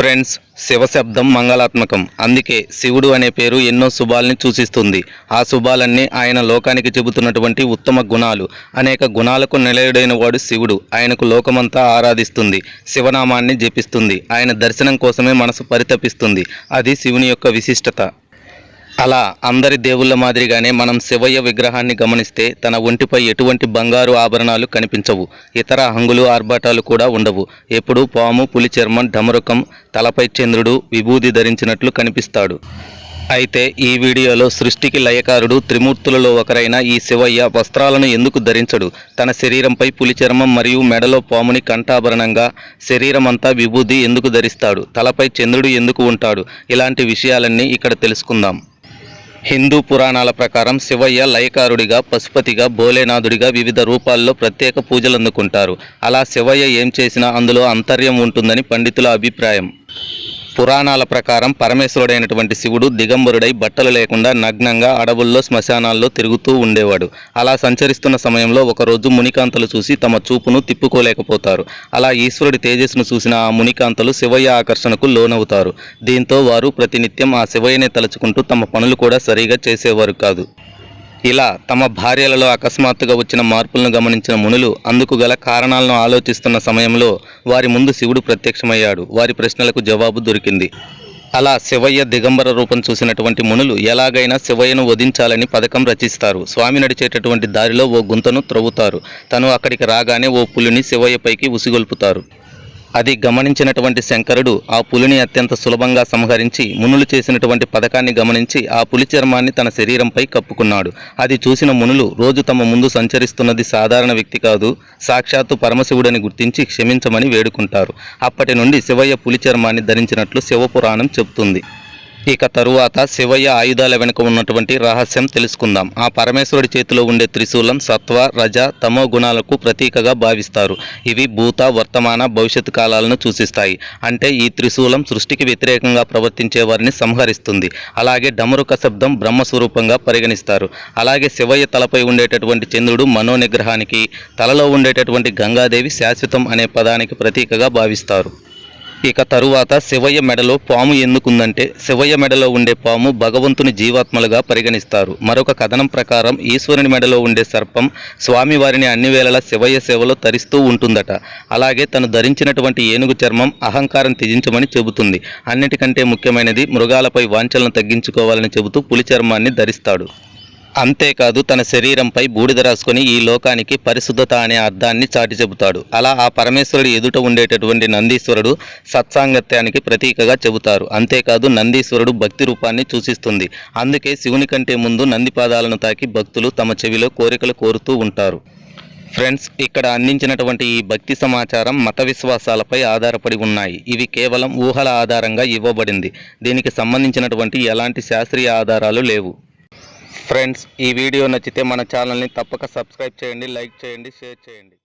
Friends శివశబ్దం మంగళాత్మకం. అందుకే శివుడు అనే పేరు ఎన్నో శుభాల్ని సూచిస్తుంది. ఆ శుభాలన్నీ ఆయన లోకానికి చెబుతున్నటువంటి ఉత్తమ గుణాలు. అనేక గుణాలకు నిలయుడైన వాడు శివుడు. ఆయనకు లోకమంతా ఆరాధిస్తుంది. శివనామాన్ని జపిస్తుంది. ఆయన దర్శనం కోసమే మనసు పరితపిస్తుంది. అది శివుని యొక్క విశిష్టత. అలా అందరి దేవుళ్ళ మాదిరిగానే మనం శివయ్య విగ్రహాన్ని గమనిస్తే తన ఒంటిపై ఎటువంటి బంగారు ఆభరణాలు కనిపించవు. ఇతర హంగులు ఆర్భాటాలు కూడా ఉండవు. ఎప్పుడూ పాము పులి చర్మం ఢమరుకం తలపై చంద్రుడు విభూది ధరించినట్లు కనిపిస్తాడు. అయితే ఈ వీడియోలో సృష్టికి లయకారుడు త్రిమూర్తులలో ఒకరైన ఈ శివయ్య వస్త్రాలను ఎందుకు ధరించడు? తన శరీరంపై పులి చర్మం మరియు మెడలో పాముని కంఠాభరణంగా శరీరమంతా విభూది ఎందుకు ధరిస్తాడు? తలపై చంద్రుడు ఎందుకు ఉంటాడు? ఇలాంటి విషయాలన్నీ ఇక్కడ తెలుసుకుందాం. హిందూ పురాణాల ప్రకారం శివయ్య లయకారుడిగా పశుపతిగా భోలేనాథుడిగా వివిధ రూపాల్లో ప్రత్యేక పూజలు అందుకుంటారు అలా శివయ్య ఏం చేసినా అందులో అంతర్యం ఉంటుందని పండితుల అభిప్రాయం. పురాణాల ప్రకారం పరమేశ్వరుడైనటువంటి శివుడు దిగంబరుడై బట్టలు లేకుండా నగ్నంగా అడవుల్లో శ్మశానాల్లో తిరుగుతూ ఉండేవాడు. అలా సంచరిస్తున్న సమయంలో ఒకరోజు మునికాంతలు చూసి తమ చూపును తిప్పుకోలేకపోతారు. అలా ఈశ్వరుడి తేజస్సును చూసిన ఆ మునికాంతలు శివయ్య ఆకర్షణకు లోనవుతారు. దీంతో వారు ప్రతినిత్యం ఆ శివయ్యనే తలుచుకుంటూ తమ పనులు కూడా సరిగా చేసేవారు కాదు. ఇలా తమ భార్యలలో అకస్మాత్తుగా వచ్చిన మార్పులను గమనించిన మునులు అందుకు గల కారణాలను ఆలోచిస్తున్న సమయంలో వారి ముందు శివుడు ప్రత్యక్షమయ్యాడు. వారి ప్రశ్నలకు జవాబు దొరికింది. అలా శివయ్య దిగంబర రూపం చూసినటువంటి మునులు ఎలాగైనా శివయ్యను వధించాలని పథకం రచిస్తారు. స్వామి నడిచేటటువంటి దారిలో ఓ గుంతను త్రవ్వుతారు. తను అక్కడికి రాగానే ఓ పులిని శివయ్యపైకి ఉసిగొల్పుతారు. అది గమనించినటువంటి శంకరుడు ఆ పులిని అత్యంత సులభంగా సంహరించి మునులు చేసినటువంటి పథకాన్ని గమనించి ఆ పులి చర్మాన్ని తన శరీరంపై కప్పుకున్నాడు. అది చూసిన మునులు రోజు తమ ముందు సంచరిస్తున్నది సాధారణ వ్యక్తి కాదు సాక్షాత్తు పరమశివుడని గుర్తించి క్షమించమని వేడుకుంటారు. అప్పటి నుండి శివయ్య పులి చర్మాన్ని ధరించినట్లు శివపురాణం చెబుతుంది. ఇక తరువాత శివయ్య ఆయుధాల వెనుక ఉన్నటువంటి రహస్యం తెలుసుకుందాం. ఆ పరమేశ్వరుడి చేతిలో ఉండే త్రిశూలం సత్వ రజ తమో గుణాలకు ప్రతీకగా భావిస్తారు. ఇవి భూత వర్తమాన భవిష్యత్తు కాలాలను సూచిస్తాయి. అంటే ఈ త్రిశూలం సృష్టికి వ్యతిరేకంగా ప్రవర్తించే వారిని సంహరిస్తుంది. అలాగే డమరుక శబ్దం బ్రహ్మస్వరూపంగా పరిగణిస్తారు. అలాగే శివయ్య తలపై ఉండేటటువంటి చంద్రుడు మనోనిగ్రహానికి తలలో ఉండేటటువంటి గంగాదేవి శాశ్వతం అనే పదానికి ప్రతీకగా భావిస్తారు. ఇక తరువాత శివయ్య మెడలో పాము ఎందుకుందంటే శివయ్య మెడలో ఉండే పాము భగవంతుని జీవాత్మలుగా పరిగణిస్తారు. మరొక కథనం ప్రకారం ఈశ్వరుని మెడలో ఉండే సర్పం స్వామివారిని అన్ని వేళలా శివయ్య సేవలో తరిస్తూ ఉంటుందట. అలాగే తను ధరించినటువంటి ఏనుగు చర్మం అహంకారం త్యజించమని చెబుతుంది. అన్నిటికంటే ముఖ్యమైనది మృగాలపై వాంఛలను తగ్గించుకోవాలని చెబుతూ పులి చర్మాన్ని ధరిస్తాడు. అంతేకాదు తన శరీరంపై బూడిద రాసుకొని ఈ లోకానికి పరిశుద్ధత అనే అర్థాన్ని చాటి చెబుతాడు. అలా ఆ పరమేశ్వరుడి ఎదుట ఉండేటటువంటి నందీశ్వరుడు సత్సాంగత్యానికి ప్రతీకగా చెబుతారు. అంతేకాదు నందీశ్వరుడు భక్తి రూపాన్ని సూచిస్తుంది. అందుకే శివుని కంటే ముందు నంది పాదాలను తాకి భక్తులు తమ చెవిలో కోరికలు కోరుతూ ఉంటారు. ఫ్రెండ్స్ ఇక్కడ అందించినటువంటి ఈ భక్తి సమాచారం మత విశ్వాసాలపై ఆధారపడి ఉన్నాయి. ఇవి కేవలం ఊహల ఆధారంగా ఇవ్వబడింది. దీనికి సంబంధించినటువంటి ఎలాంటి శాస్త్రీయ ఆధారాలు లేవు. ఫ్రెండ్స్ ఈ వీడియో నచ్చితే మన ఛానల్ని తప్పక సబ్స్క్రైబ్ చేయండి లైక్ చేయండి షేర్ చేయండి.